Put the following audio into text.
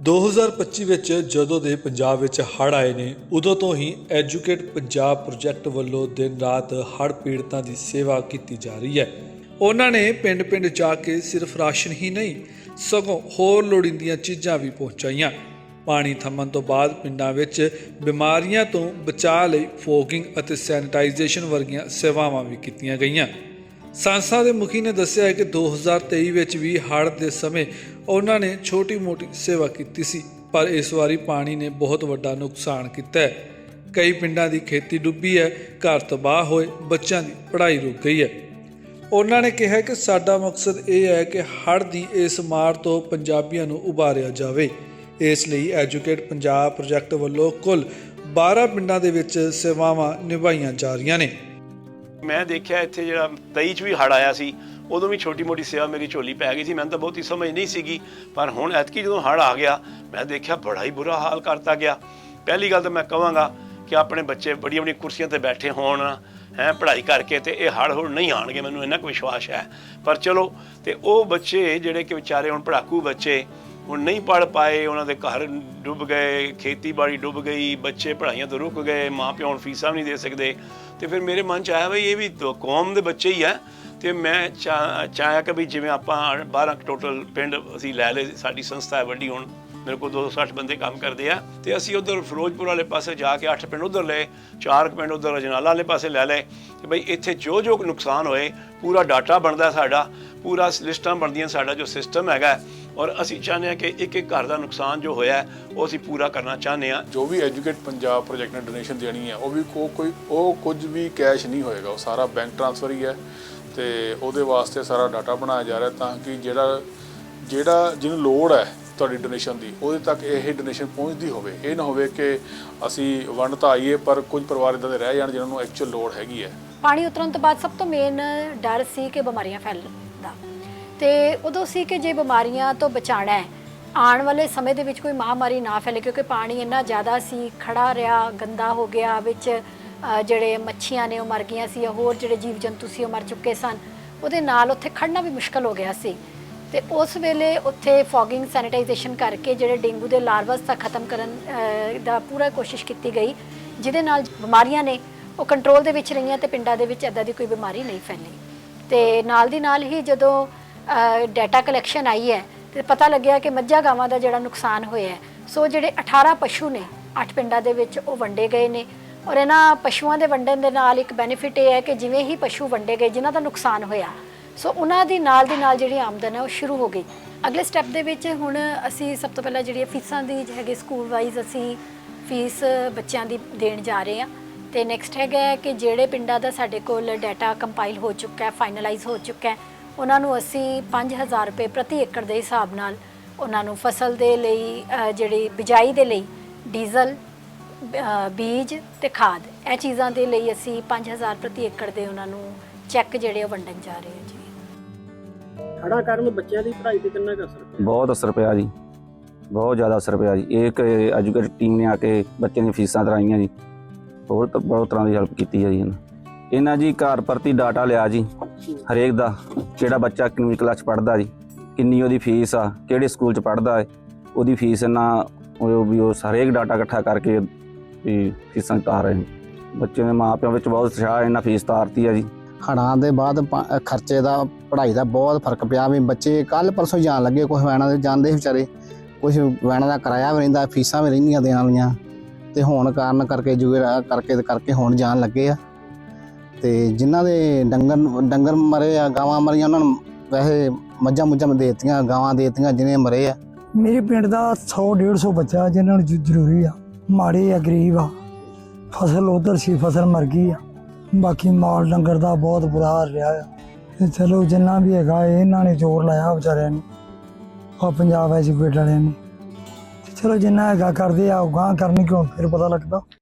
2025 ਵਿੱਚ ਜਦੋਂ ਦੇ ਪੰਜਾਬ ਵਿੱਚ ਹੜ੍ਹ ਆਏ ਨੇ, ਉਦੋਂ ਤੋਂ ਹੀ ਐਜੂਕੇਟ ਪੰਜਾਬ ਪ੍ਰੋਜੈਕਟ ਵੱਲੋਂ ਦਿਨ ਰਾਤ ਹੜ੍ਹ ਪੀੜਤਾਂ ਦੀ ਸੇਵਾ ਕੀਤੀ ਜਾ ਰਹੀ ਹੈ। ਉਹਨਾਂ ਨੇ ਪਿੰਡ-ਪਿੰਡ ਜਾ ਕੇ ਸਿਰਫ ਰਾਸ਼ਨ ਹੀ ਨਹੀਂ, ਸਗੋਂ ਹੋਰ ਲੋੜੀਂਦੀਆਂ ਚੀਜ਼ਾਂ ਵੀ ਪਹੁੰਚਾਈਆਂ। ਪਾਣੀ ਥੰਮਣ ਤੋਂ ਬਾਅਦ ਪਿੰਡਾਂ ਵਿੱਚ ਬਿਮਾਰੀਆਂ ਤੋਂ ਬਚਾਅ ਲਈ ਫੋਗਿੰਗ ਅਤੇ ਸੈਨੀਟਾਈਜੇਸ਼ਨ ਵਰਗੀਆਂ ਸੇਵਾਵਾਂ ਵੀ ਕੀਤੀਆਂ ਗਈਆਂ। ਸੰਸਥਾ ਦੇ ਮੁਖੀ ਨੇ ਦੱਸਿਆ ਹੈ ਕਿ 2023 ਵਿੱਚ ਵੀ ਹੜ੍ਹ ਦੇ ਸਮੇਂ ਉਹਨਾਂ ਨੇ ਛੋਟੀ-ਮੋਟੀ ਸੇਵਾ ਕੀਤੀ ਸੀ, ਪਰ ਇਸ ਵਾਰੀ ਪਾਣੀ ਨੇ ਬਹੁਤ ਵੱਡਾ ਨੁਕਸਾਨ ਕੀਤਾ ਹੈ। ਕਈ ਪਿੰਡਾਂ ਦੀ ਖੇਤੀ ਡੁੱਬੀ ਹੈ, ਘਰ ਤਬਾਹ ਹੋਏ, ਬੱਚਿਆਂ ਦੀ ਪੜ੍ਹਾਈ ਰੁਕ ਗਈ ਹੈ। ਉਹਨਾਂ ਨੇ ਕਿਹਾ ਕਿ ਸਾਡਾ ਮਕਸਦ ਇਹ ਹੈ ਕਿ ਹੜ੍ਹ ਦੀ ਇਸ ਮਾਰ ਤੋਂ ਪੰਜਾਬੀਆਂ ਨੂੰ ਉਭਾਰਿਆ ਜਾਵੇ। ਇਸ ਲਈ ਐਜੂਕੇਟ ਪੰਜਾਬ ਪ੍ਰੋਜੈਕਟ ਵੱਲੋਂ ਕੁੱਲ 12 ਪਿੰਡਾਂ ਦੇ ਵਿੱਚ ਸੇਵਾਵਾਂ ਨਿਭਾਈਆਂ ਜਾ ਰਹੀਆਂ ਨੇ। ਮੈਂ ਦੇਖਿਆ ਇੱਥੇ ਜਿਹੜਾ 23 ਚ ਵੀ ਹੜ ਆਇਆ ਸੀ, ਉਦੋਂ ਵੀ ਛੋਟੀ ਮੋਟੀ ਸੇਵਾ ਮੇਰੀ ਝੋਲੀ ਪੈ ਗਈ ਸੀ, ਮੈਨੂੰ ਤਾਂ ਬਹੁਤੀ ਸਮਝ ਨਹੀਂ ਸੀਗੀ, ਪਰ ਹੁਣ ਐਤਕੀ ਜਦੋਂ ਹੜ ਆ ਗਿਆ, ਮੈਂ ਦੇਖਿਆ ਬੜਾ ਹੀ ਬੁਰਾ ਹਾਲ ਕਰਤਾ ਗਿਆ। ਪਹਿਲੀ ਗੱਲ ਤਾਂ ਮੈਂ ਕਹਾਂਗਾ ਕਿ ਆਪਣੇ ਬੱਚੇ ਬੜੀਆਂ ਬੜੀਆਂ ਕੁਰਸੀਆਂ ਤੇ ਬੈਠੇ ਹੋਣ, ਹੈ, ਪੜ੍ਹਾਈ ਕਰਕੇ ਤੇ ਇਹ ਹੜ ਹੁਣ ਨਹੀਂ ਆਣਗੇ ਮੈਨੂੰ ਇੰਨਾ ਕੁ ਵਿਸ਼ਵਾਸ ਹੈ। ਪਰ ਚਲੋ, ਤੇ ਉਹ ਬੱਚੇ ਜਿਹੜੇ ਕਿ ਵਿਚਾਰੇ ਹੁਣ ਪੜਾਕੂ ਬੱਚੇ ਹੁਣ ਨਹੀਂ ਪੜ ਪਾਏ, ਉਹਨਾਂ ਦੇ ਘਰ ਡੁੱਬ ਗਏ, ਖੇਤੀਬਾੜੀ ਡੁੱਬ ਗਈ, ਬੱਚੇ ਪੜ੍ਹਾਈਆਂ ਤੋਂ ਰੁਕ ਗਏ ਮਾਪਿਆਂ ਹੁਣ ਫੀਸਾਂ ਵੀ ਨਹੀਂ ਦੇ ਸਕਦੇ। ਤੇ ਫਿਰ ਮੇਰੇ ਮਨ ਚ ਆਇਆ ਵੀ ਇਹ ਵੀ ਤਾਂ ਕੌਮ ਦੇ ਬੱਚੇ ਹੀ ਆ। ਤੇ ਮੈਂ ਚਾ- ਚਾਹਿਆ ਕਿ ਵੀ ਜਿਵੇਂ ਆਪਾਂ 12 ਟੋਟਲ ਪਿੰਡ ਅਸੀਂ ਲੈ ਲਏ, ਸਾਡੀ ਸੰਸਥਾ ਹੈ ਵੱਡੀ ਹੁਣ, ਮੇਰੇ ਕੋਲ 260 ਬੰਦੇ ਕੰਮ ਕਰਦੇ ਆ। ਤੇ ਅਸੀਂ ਉਧਰ ਫਿਰੋਜ਼ਪੁਰ ਵਾਲੇ ਪਾਸੇ ਜਾ ਕੇ 8 ਪਿੰਡ ਉਧਰ ਲਏ, ਚਾਰ ਕੁ ਪਿੰਡ ਉਧਰ ਅਜਨਾਲਾ ਵਾਲੇ ਪਾਸੇ ਲੈ ਲਏ। ਕਿ ਬਈ ਇੱਥੇ ਜੋ ਜੋ ਨੁਕਸਾਨ ਹੋਏ, ਪੂਰਾ ਡਾਟਾ ਬਣਦਾ ਸਾਡਾ, ਪੂਰਾ ਲਿਸਟਾਂ ਬਣਦੀਆਂ ਸਾਡਾ ਜੋ ਸਿਸਟਮ ਹੈਗਾ। ਔਰ ਅਸੀਂ ਚਾਹੁੰਦੇ ਹਾਂ ਕਿ ਇੱਕ ਇੱਕ ਘਰ ਦਾ ਨੁਕਸਾਨ ਜੋ ਹੋਇਆ ਉਹ ਅਸੀਂ ਪੂਰਾ ਕਰਨਾ ਚਾਹੁੰਦੇ ਹਾਂ। ਜੋ ਵੀ ਐਜੂਕੇਟ ਪੰਜਾਬ ਪ੍ਰੋਜੈਕਟ ਨੇ ਡੋਨੇਸ਼ਨ ਦੇਣੀ ਹੈ ਉਹ ਵੀ ਕੋ ਕੋਈ ਉਹ ਕੁਝ ਵੀ ਕੈਸ਼ ਨਹੀਂ ਹੋਏਗਾ। ਉਹ ਸਾਰਾ ਬੈਂਕ ਟ੍ਰਾਂਸਫਰ ਹੀ ਹੈ ਤੇ ਉਹਦੇ ਵਾਸਤੇ ਸਾਰਾ ਡਾਟਾ ਬਣਾਇਆ ਜਾ ਰਿਹਾ ਤਾਂ ਕਿ ਜਿਹੜਾ ਜਿਹੜਾ ਜਿਹਨੂੰ ਲੋੜ ਹੈ ਤੁਹਾਡੀ ਡੋਨੇਸ਼ਨ ਦੀ ਉਹਦੇ ਤੱਕ ਇਹ ਡੋਨੇਸ਼ਨ ਪਹੁੰਚਦੀ ਹੋਵੇ। ਇਹ ਨਾ ਹੋਵੇ ਕਿ ਅਸੀਂ ਵੰਡ ਤਾਂ ਆਈਏ ਪਰ ਕੁਝ ਪਰਿਵਾਰ ਇਦਾਂ ਦੇ ਰਹਿ ਜਾਣ ਜਿਨ੍ਹਾਂ ਨੂੰ ਐਕਚੁਅਲ ਲੋੜ ਹੈਗੀ ਹੈ। ਪਾਣੀ ਉਤਰਨ ਤੋਂ ਬਾਅਦ ਸਭ ਤੋਂ ਮੇਨ ਡਰ ਸੀ ਕਿ ਬਿਮਾਰੀਆਂ ਫੈਲਣ ਦਾ। ਤੇ ਉਦੋਂ ਸੀ ਕਿ ਜੇ ਬਿਮਾਰੀਆਂ ਤੋਂ ਬਚਾਣਾ ਹੈ, ਆਉਣ ਵਾਲੇ ਸਮੇਂ ਦੇ ਵਿੱਚ ਕੋਈ ਮਹਾਮਾਰੀ ਨਾ ਫੈਲੇ ਕਿਉਂਕਿ ਪਾਣੀ ਇੰਨਾ ਜ਼ਿਆਦਾ ਸੀ ਖੜਾ ਰਿਹਾ, ਗੰਦਾ ਹੋ ਗਿਆ, ਵਿੱਚ ਜਿਹੜੇ ਮੱਛੀਆਂ ਨੇ ਉਹ ਮਰ ਗਈਆਂ ਸੀ ਹੋਰ ਜਿਹੜੇ ਜੀਵ ਜੰਤੂ ਸੀ ਉਹ ਮਰ ਚੁੱਕੇ ਸਨ। ਉਹਦੇ ਨਾਲ ਉੱਥੇ ਖੜਨਾ ਵੀ ਮੁਸ਼ਕਲ ਹੋ ਗਿਆ ਸੀ। ਤੇ ਉਸ ਵੇਲੇ ਉੱਥੇ ਫੋਗਿੰਗ ਸੈਨੀਟਾਈਜੇਸ਼ਨ ਕਰਕੇ ਜਿਹੜੇ ਡੇਂਗੂ ਦੇ ਲਾਰਵਾਸ ਤੱਕ ਖਤਮ ਕਰਨ ਦਾ ਪੂਰਾ ਕੋਸ਼ਿਸ਼ ਕੀਤੀ ਗਈ, ਜਿਹਦੇ ਨਾਲ ਬਿਮਾਰੀਆਂ ਨੇ, ਉਹ ਕੰਟਰੋਲ ਦੇ ਵਿੱਚ ਰਹੀਆਂ ਤੇ ਪਿੰਡਾਂ ਦੇ ਵਿੱਚ ਐਦਾਂ ਦੀ ਕੋਈ ਬਿਮਾਰੀ ਨਹੀਂ ਫੈਲੀ। ਤੇ ਨਾਲ ਦੀ ਨਾਲ ਹੀ ਜਦੋਂ ਡਾਟਾ ਕਲੈਕਸ਼ਨ ਆਈ ਹੈ ਤੇ ਪਤਾ ਲੱਗਿਆ ਕਿ ਮੱਝਾਂ ਗਾਵਾਂ ਦਾ ਜਿਹੜਾ ਨੁਕਸਾਨ ਹੋਇਆ ਹੈ। ਸੋ ਜਿਹੜੇ 18 ਪਸ਼ੂ ਨੇ, ਅੱਠ ਪਿੰਡਾਂ ਦੇ ਵਿੱਚ ਉਹ ਵੰਡੇ ਗਏ ਨੇ ਔਰ ਇਹਨਾਂ ਪਸ਼ੂਆਂ ਦੇ ਵੰਡਣ ਦੇ ਨਾਲ ਇੱਕ ਬੈਨੀਫਿਟ ਇਹ ਹੈ ਕਿ ਜਿਵੇਂ ਹੀ ਪਸ਼ੂ ਵੰਡੇ ਗਏ, ਜਿਨ੍ਹਾਂ ਦਾ ਨੁਕਸਾਨ ਹੋਇਆ, ਸੋ ਉਹਨਾਂ ਦੀ ਨਾਲ ਦੀ ਨਾਲ ਜਿਹੜੀ ਆਮਦਨ ਹੈ ਉਹ ਸ਼ੁਰੂ ਹੋ ਗਈ। ਅਗਲੇ ਸਟੈਪ ਦੇ ਵਿੱਚ ਹੁਣ ਅਸੀਂ ਸਭ ਤੋਂ ਪਹਿਲਾਂ ਜਿਹੜੀ ਫੀਸਾਂ ਦੀ ਹੈਗੇ ਸਕੂਲ ਵਾਈਜ਼ ਅਸੀਂ ਫੀਸ ਬੱਚਿਆਂ ਦੀ ਦੇਣ ਜਾ ਰਹੇ ਹਾਂ। ਤੇ ਨੈਕਸਟ ਹੈਗਾ ਕਿ ਜਿਹੜੇ ਪਿੰਡਾਂ ਦਾ ਸਾਡੇ ਕੋਲ ਡਾਟਾ ਕੰਪਾਈਲ ਹੋ ਚੁੱਕਾ ਹੈ ਫਾਈਨਲਾਈਜ਼ ਹੋ ਚੁੱਕਾ ਹੈ ਉਹਨਾਂ ਨੂੰ ਅਸੀਂ 5000 ਰੁਪਏ ਪ੍ਰਤੀ ਏਕੜ ਦੇ ਹਿਸਾਬ ਨਾਲ ਉਹਨਾਂ ਨੂੰ ਫਸਲ ਦੇ ਲਈ ਅ, ਜਿਹੜੀ ਬਿਜਾਈ ਦੇ ਲਈ ਡੀਜ਼ਲ ਅ, ਬੀਜ ਤੇ ਖਾਦ ਇਹ ਚੀਜ਼ਾਂ ਦੇ ਲਈ ਅਸੀਂ 5000 ਪ੍ਰਤੀ ਏਕੜ ਦੇ ਉਹਨਾਂ ਨੂੰ ਚੈੱਕ ਜਿਹੜੇ ਉਹ ਵੰਡਣ ਜਾ ਰਹੇ ਹਾਂ ਜੀ। ਹੜ੍ਹਾਂ ਕਾਰਨ ਬੱਚਿਆਂ ਦੀ ਪੜ੍ਹਾਈ ਤੇ ਕਿੰਨਾ ਕੁ ਅਸਰ ਪਿਆ? ਬਹੁਤ ਅਸਰ ਪਿਆ ਜੀ। ਬਹੁਤ ਜ਼ਿਆਦਾ ਅਸਰ ਪਿਆ ਜੀ। ਇੱਕ ਐਜੂਕੇਟ ਟੀਮ ਨੇ ਆ ਕੇ ਬੱਚਿਆਂ ਦੀਆਂ ਫੀਸਾਂ ਤਰਾਈਆਂ ਜੀ। ਹੋਰ ਤਾਂ ਬਹੁਤ ਤਰ੍ਹਾਂ ਦੀ ਹੈਲਪ ਕੀਤੀ ਹੈ ਜੀ ਇਹਨਾਂ। ਇਹਨਾਂ ਜੀ ਘਰ ਪ੍ਰਤੀ ਡਾਟਾ ਲਿਆ ਜੀ। ਹਰੇਕ ਦਾ ਕਿਹੜਾ ਬੱਚਾ ਕਿੰਨੀ ਕਲਾਸ ਪੜ੍ਹਦਾ ਜੀ, ਕਿੰਨੀ ਉਹਦੀ ਫੀਸ ਆ, ਕਿਹੜੇ ਸਕੂਲ 'ਚ ਪੜ੍ਹਦਾ ਹੈ ਉਹਦੀ ਫੀਸ ਇਹਨਾਂ ਉਹ ਵੀ ਉਹ ਹਰੇਕ ਡਾਟਾ ਇਕੱਠਾ ਕਰਕੇ ਵੀ ਫੀਸਾਂ ਤਾਰ ਰਹੇ ਨੇ। ਬੱਚਿਆਂ ਦੇ ਮਾਪਿਆਂ ਵਿੱਚ ਬਹੁਤ ਉਤਸ਼ਾਹ ਇਹਨਾਂ ਫੀਸ ਤਾਰਤੀ ਆ ਜੀ। ਹੜ੍ਹਾਂ ਦੇ ਬਾਅਦ ਖਰਚੇ ਦਾ, ਪੜ੍ਹਾਈ ਦਾ ਬਹੁਤ ਫ਼ਰਕ ਪਿਆ ਵੀ ਬੱਚੇ ਕੱਲ ਪਰਸੋਂ ਜਾਣ ਲੱਗੇ ਕੁਝ ਵੈਣਾ ਦੇ ਜਾਂਦੇ ਵਿਚਾਰੇ ਕੁਝ ਵੈਨਾਂ ਦਾ ਕਿਰਾਇਆ ਵੀ ਰਹਿੰਦਾ, ਫੀਸਾਂ ਵੀ ਰਹਿੰਦੀਆਂ ਦੇਣ ਵਾਲੀਆਂ, ਤੇ ਹੋਣ ਕਾਰਨ ਕਰਕੇ ਜੂਏ ਕਰਕੇ ਕਰਕੇ ਹੁਣ ਜਾਣ ਲੱਗੇ ਆ। ਤੇ ਜਿਨ੍ਹਾਂ ਦੇ ਡੰਗਰ ਡੰਗਰ ਮਰੇ ਆ, ਗਾਵਾਂ ਮਰੀਆਂ, ਉਹਨਾਂ ਨੂੰ ਵੈਸੇ ਮੱਝਾਂ ਮੁੱਝਾਂ ਦੇ ਦਿੱਤੀਆਂ, ਗਾਵਾਂ ਦੇ ਦਿੱਤੀਆਂ ਜਿਹਨੇ ਮਰੇ ਆ। ਮੇਰੇ ਪਿੰਡ ਦਾ 100 150 ਬੱਚਾ ਜਿਹਨਾਂ ਨੂੰ ਜ਼ਰੂਰੀ ਆ। ਮਾੜੇ ਆ, ਗਰੀਬ ਆ। ਫਸਲ ਉਧਰ ਸੀ, ਫਸਲ ਮਰ ਗਈ ਆ। ਬਾਕੀ ਮਾਲ ਡੰਗਰ ਦਾ ਬਹੁਤ ਬੁਰਾ ਹਾਲ ਰਿਹਾ ਆ। ਤੇ ਚਲੋ ਜਿੰਨਾ ਵੀ ਹੈਗਾ, ਇਹਨਾਂ ਨੇ ਜ਼ੋਰ ਲਾਇਆ ਵਿਚਾਰਿਆਂ ਨੇ। ਆ ਪੰਜਾਬ ਐਜੂਕੇਟ ਵਾਲਿਆਂ ਨੇ। ਚਲੋ ਜਿੰਨਾ ਹੈਗਾ, ਕਰਦੇ ਆ, ਉਹ ਗਾਂ ਕਰਨ ਕਿਉਂ ਫਿਰ ਪਤਾ ਲੱਗਦਾ।